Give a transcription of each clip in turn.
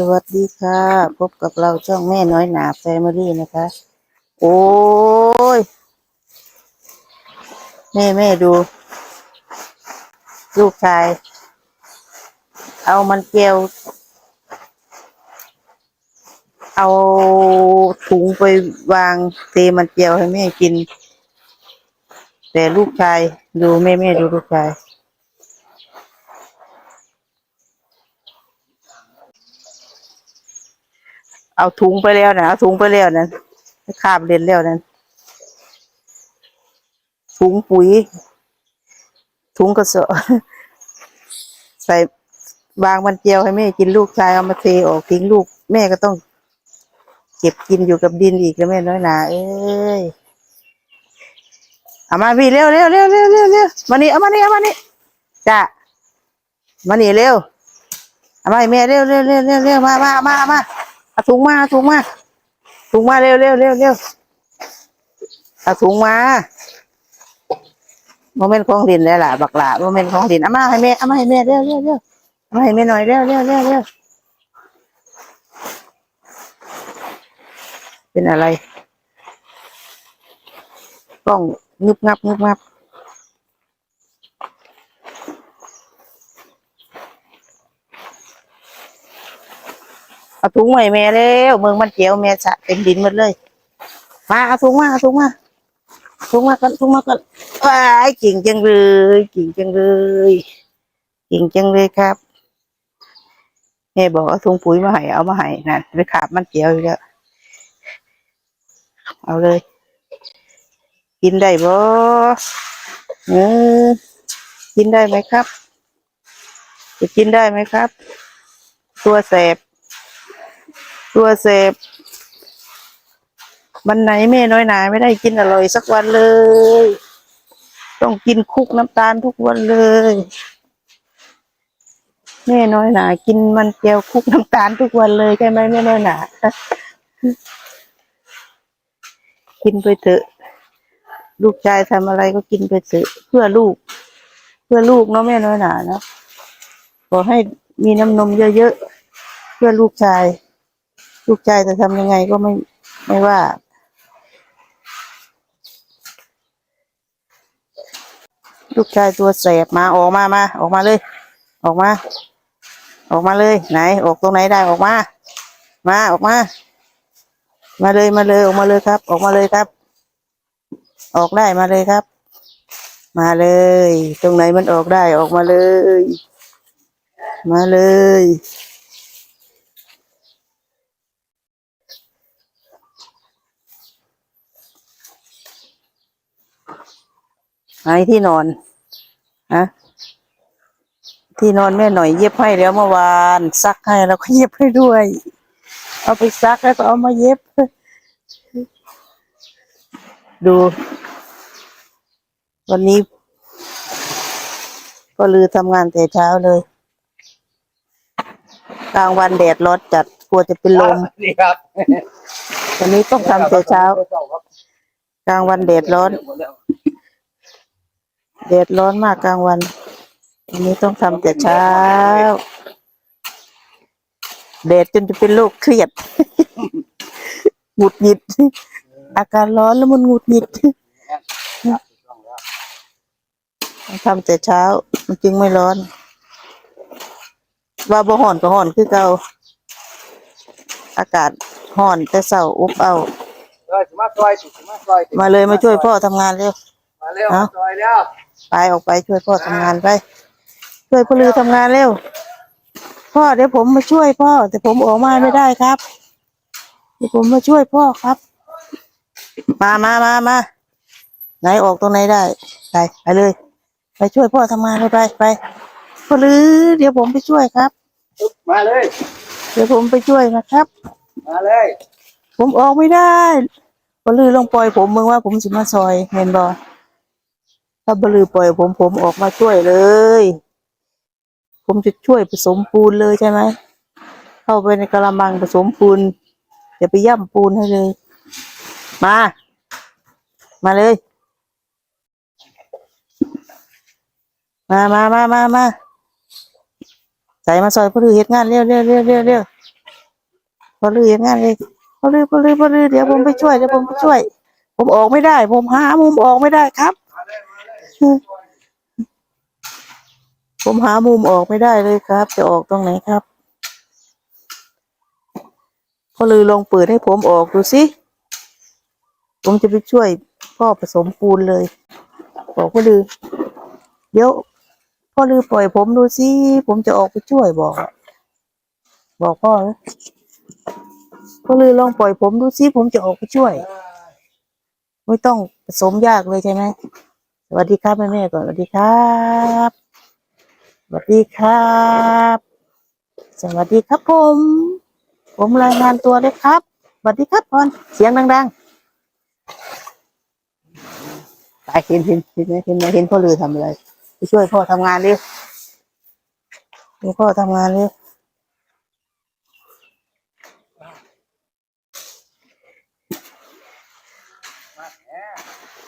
สวัสดีค่ะ พบกับเราช่องแม่น้อยหนาแฟมิลี่นะคะ โอ้ย แม่แม่ดู ลูกชาย เอามันเกลียว เอาถุงไปวางเทมันเจียวให้แม่กิน แต่ลูกชาย ดูแม่แม่ดูลูกชาย เอาถุงไปแล้วนะเอาถุงไปแล้วนะข้ามเล่นแล้วนะถุงปุ๋ย ถุงกระสอบใส่วางมันเจียวให้แม่กินลูกชายเอามาเทออกทิ้งลูก แม่ก็ต้อง เก็บกินอยู่กับดินอีกแล้วแม่น้อยหนาเอ้ยเอามาพี่เร็วเร็วเร็วเร็วเร็วเร็วมานี่เอามานี่เอามานี่จ้ามานี่เร็วเอามาให้แม่เร็วเร็วเร็วเร็วเร็วมามามามา เอาถุงมาเอาถุงมาถุงมาเร็วเร็วเร็วเร็วเอาถุงมาโมเมนต์ของดินเลยล่ะบักหล่าโมเมนต์ของดินเอามาให้แม่เอามาให้แม่เร็วเร็วเร็วเอามาให้แม่หน่อยเร็วเร็วเร็วเร็วเป็นอะไรกล้องงึบงับงึบงับ เอาถุงใหม่แม่เร็วเมืองมันเจียวแม่สะเต็มดินหมดเลย มาเอาถุงมาเอาถุงมาถุงมากันถุงมากันว้ายเก่งจังเลยเก่งจังเลยเก่งจังเลยครับแม่บอกเอาถุงปุ๋ยมาให้เอามาให้นั่นไปขาบมันเจียวอีกแล้วเอาเลย กินได้บ่เออกินได้ไหมครับ จะกินได้ไหมครับ ตัวแสบ ตัวเสพวันไหนแม่น้อยหนาไม่ได้กินอร่อยสักวันเลย ต้องกินคุกน้ำตาลทุกวันเลย แม่น้อยหนากินมันเจียวคุกน้ำตาลทุกวันเลยใช่ไหมแม่น้อยหนากินไปเถอะ ลูกชายทำอะไรก็กินไปเถอะเพื่อลูก เพื่อลูกเนาะแม่น้อยหนาเนาะขอให้มีน้ำนมเยอะๆเพื่อลูกชาย ลูกชายจะทำยังไงก็ไม่ไม่ว่า ลูกชายตัวแสบมาออกมามา ออกมาเลย ออกมา ออกมาเลย ไหน ออกตรงไหนได้ออกมา มาออกมา มาเลยมาเลยออกมาเลยครับ ออกมาเลยครับ ออกได้มาเลยครับ มาเลย ตรงไหนมันออกได้ออกมาเลย มาเลย ไอ้ที่นอนฮะที่นอนแม่หน่อยเย็บให้แล้วเมื่อวาน ซักให้แล้วก็เย็บให้ด้วย เอาไปซักแล้วก็เอามาเย็บ ดู วันนี้ก็ลือทำงานแต่เช้าเลย กลางวันแดดร้อนจัดกลัวจะเป็นลมนี่ครับวันนี้ต้องทำแต่เช้า กลางวันแดดร้อน แดดร้อนมากกลางวันวันนี้ต้องทำแต่เช้าแดดจนจะเป็นโรคเครียด หงุดหงิด อาการร้อนแล้วมันหงุดหงิดต้องทำแต่เช้า มันจึงไม่ร้อน ว่าบ่ห่อนก็ห่อนคือเก่าอากาศห่อนแต่เศร้าอุบเอาเออสิมาซอยสิมาซอยมาเลยมาช่วยพ่อทำงานเร็วมาเร็วเอ้ามาซอยแล้ว ไปออกไปช่วยพ่อทำงานไป ช่วยพ่อลือทำงานเร็ว พ่อเดี๋ยวผมมาช่วยพ่อ แต่ผมออกมาไม่ได้ครับเดี๋ยวผมมาช่วยพ่อครับ มามามามาไหนออกตรงไหนได้ไปไปเลย ไปช่วยพ่อทำงานเลยไปไปพ่อลือ เดี๋ยวผมไปช่วยครับ มาเลย เดี๋ยวผมไปช่วยนะครับ มาเลย ผมออกไม่ได้บลือลองปล่อยผมมึงว่าผมสิมาซอยเห็นบอ ถ้าบลือปล่อยผมผมออกมาช่วยเลย ผมจะช่วยผสมปูนเลยใช่ไหม เข้าไปในกระมังผสมปูนอย่าไปย่ำปูนให้เลย มา มาเลย มามามามามาใส่มาซอยผู้ถือเหตุงานเร็วเร็วเร็วเร็วเร็วอลืออย่างงานเลยพอลือพอลือพอลือเดี๋ยวผมไปช่วยเดี๋ยวผมไปช่วย ผมออกไม่ได้ ผมหามุมออกไม่ได้ครับ ผมหามุมออกไม่ได้เลยครับ จะออกตรงไหนครับพอลือลองเปิดให้ผมออกดูสิ ผมจะไปช่วยพ่อผสมปูนเลย บอกพ่อลือ เดี๋ยวพ่อลือปล่อยผมดูสิ ผมจะออกไปช่วยบอก บอกพ่อพ่อลือลองปล่อยผมดูสิ ผมจะออกไปช่วย ไม่ต้องผสมยากเลยใช่ไหม สวัสดีครับแม่แม่ก่อนสวัสดีครับสวัสดีครับ สวัสดีครับผม ผมรายงานตัวเลยครับสวัสดีครับพรเสียงดังๆไปเห็นเห็นเห็นไหมเห็นไหมเห็นพ่อลือทำอะไรไปช่วยพ่อทำงานเร็วช่วยพ่อทำงานเร็ว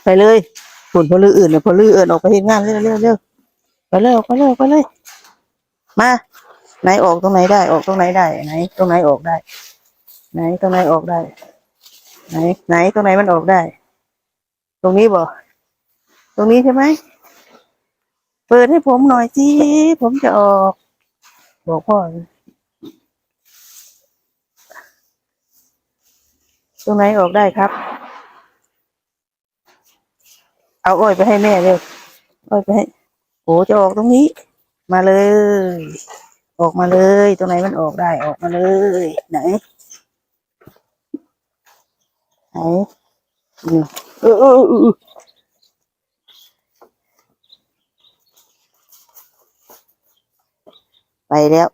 ไปเลย ส่นพอลืออื่นเนี่ยพอลืออื่นออกไปเห็นงานเร็วเร็วเร็วไปเลยออกไปเลยออกไปเลย มาไหนออกตรงไหนได้ ออกตรงไหนได้ ไหน ตรงไหนออกได้ ไหนตรงไหนออกได้ ไหน ไหนตรงไหนมันออกได้ ตรงนี้บ่ตรงนี้ใช่ไหมเปิดให้ผมหน่อยสิผมจะออก บอกพ่อตรงไหนออกได้ครับ เอาอ้อยไปให้แม่เร็วอ้อยไปให้โอ้จะออกตรงนี้ มาเลย ออกมาเลย ตรงไหนมันออกได้ออกมาเลย ไหนไหนอืมเออเออเออเออไปแล้ว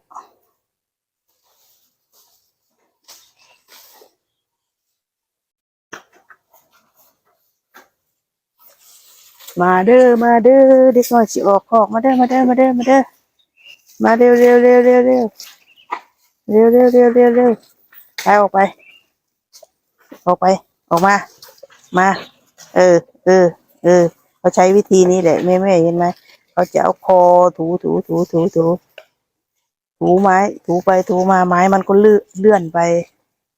มาเด้อมาเด้อเด็กน้อยสิออกคอกมาเด้อมาเด้อมาเด้อมาเด้อมาเร็วเร็วเร็วเร็วเร็วเร็วเร็วเร็วเร็วเร็วไปออกไป ออกไป ออกมา มา เออ เออ เออเขาใช้วิธีนี้แหละแม่แม่เห็นไหมเขาจะเอาคอถูถูถูถูถูถูไม้ ถูไปถูมาไม้มันก็เลื่อนเลื่อนไป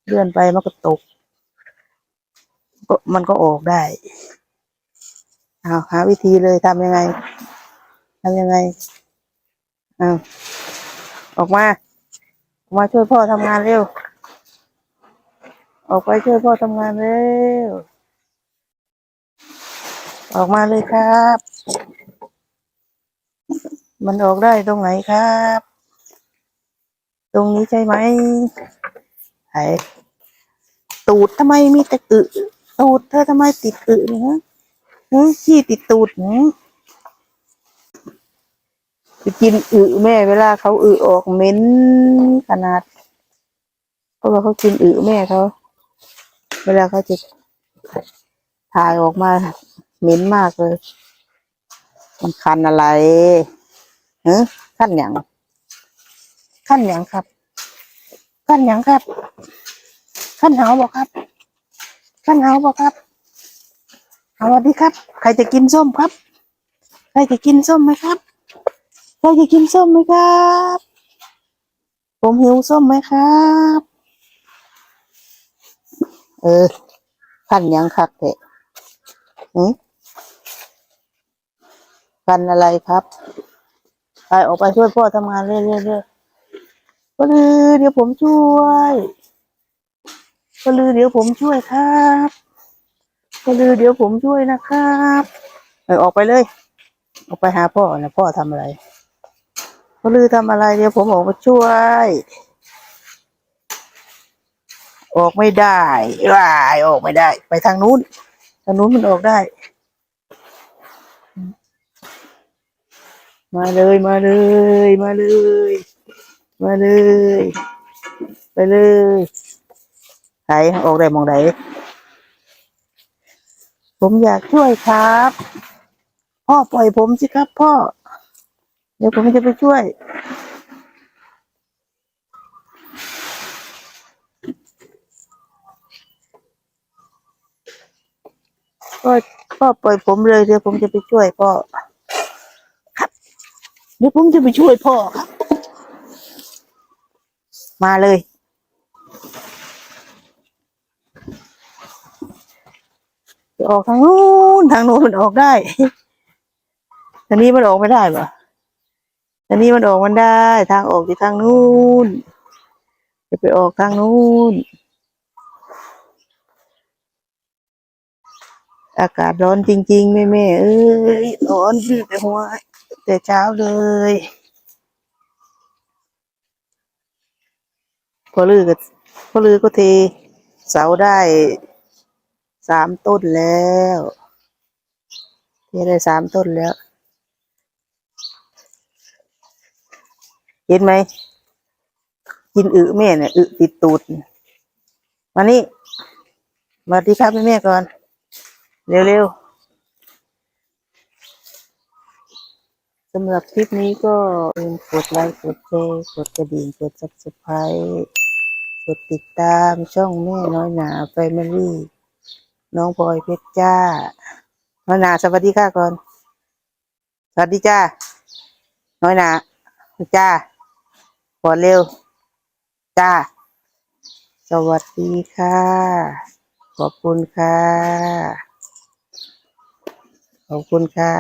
เลื่อนไปมันก็ตก ก็มันก็ออกได้ อาหาวิธีเลยทำยังไงทำยังไงอาออกมาออกมาช่วยพ่อทำงานเร็ว ออกไปช่วยพ่อทำงานเร็ว ออกมาเลยครับ มันออกได้ตรงไหนครับ ตรงนี้ใช่ไหมไหนตูดทำไมมีแต่อึตูดเธอทำไมติดอึเนี่ยฮะฮะ ขี้ติดตูดเนี่ยไปกินอึแม่เวลาเขาอึออกเหม็นขนาดเพราะว่าเขากินอึแม่เขา เวลาเขาจะถ่ายออกมาเหม็นมากเลย มันคันอะไรเฮ้ขั้นอย่างขั้นอย่างครับ ขั้นอย่างครับ ขั้นเหาบอกครับ ขั้นเหาบอกครับ สวัสดีครับ ใครจะกินส้มครับ ใครจะกินส้มไหมครับ ใครจะกินส้มไหมครับ ผมหิวส้มไหมครับ เออขันยังคักเถอะหืมขันอะไรครับ ไปออกไปช่วยพ่อทำงานเรื่อยๆก็ลือเดี๋ยวผมช่วยก็ลือเดี๋ยวผมช่วยครับ ก็ลือเดี๋ยวผมช่วยนะครับเออออกไปเลย ออกไปหาพ่อนะพ่อทำอะไรก็ลือทำอะไร เดี๋ยวผมออกมาช่วย ออกไม่ได้ว้ายออกไม่ได้ ไปทางนู้น ทางนู้นมันออกได้ มาเลยมาเลย มาเลย มาเลย ไปเลยไหนออกได้มองไหน ผมอยากช่วยครับ พ่อปล่อยผมสิครับ พ่อ เดี๋ยวผมจะไปช่วย พ่อพ่อปล่อยผมเลยเดี๋ยวผมจะไปช่วยพ่อ ครับ เดี๋ยวผมจะไปช่วยพ่อครับ มาเลย จะ ออกทางนู้นทางนู้นมันออกได้ทางนี้มันออกไม่ได้ปะทางนี้มันออกมันได้ ทางออกที่ทางนู้นจะไปออกทางนู้นอากาศร้อนจริง ๆ แม่แม่ๆเอ้ยร้อนแต่หัวแต่เช้าเลยพอลือก็พอลือก็เทเสาได้ สามต้นแล้วเทได้สามต้นแล้ว เห็นไหม กินอึแม่เนี่ยอึติดตูดมานี่สวัสดีครับแม่แม่ก่อน เร็วๆสำหรับคลิปนี้ก็กดไลค์กดแชร์กดกระดิ่งกด subscribe กดติดตามช่องแม่น้อยหนาแฟมิลี่ น้องพลอยเพชรจ้าน้อยนาสวัสดีค่ะก่อน สวัสดีจ้า น้อยนาจ้าขอเร็ว จ้า สวัสดีค่ะ ขอบคุณค่ะ ขอบคุณค่ะ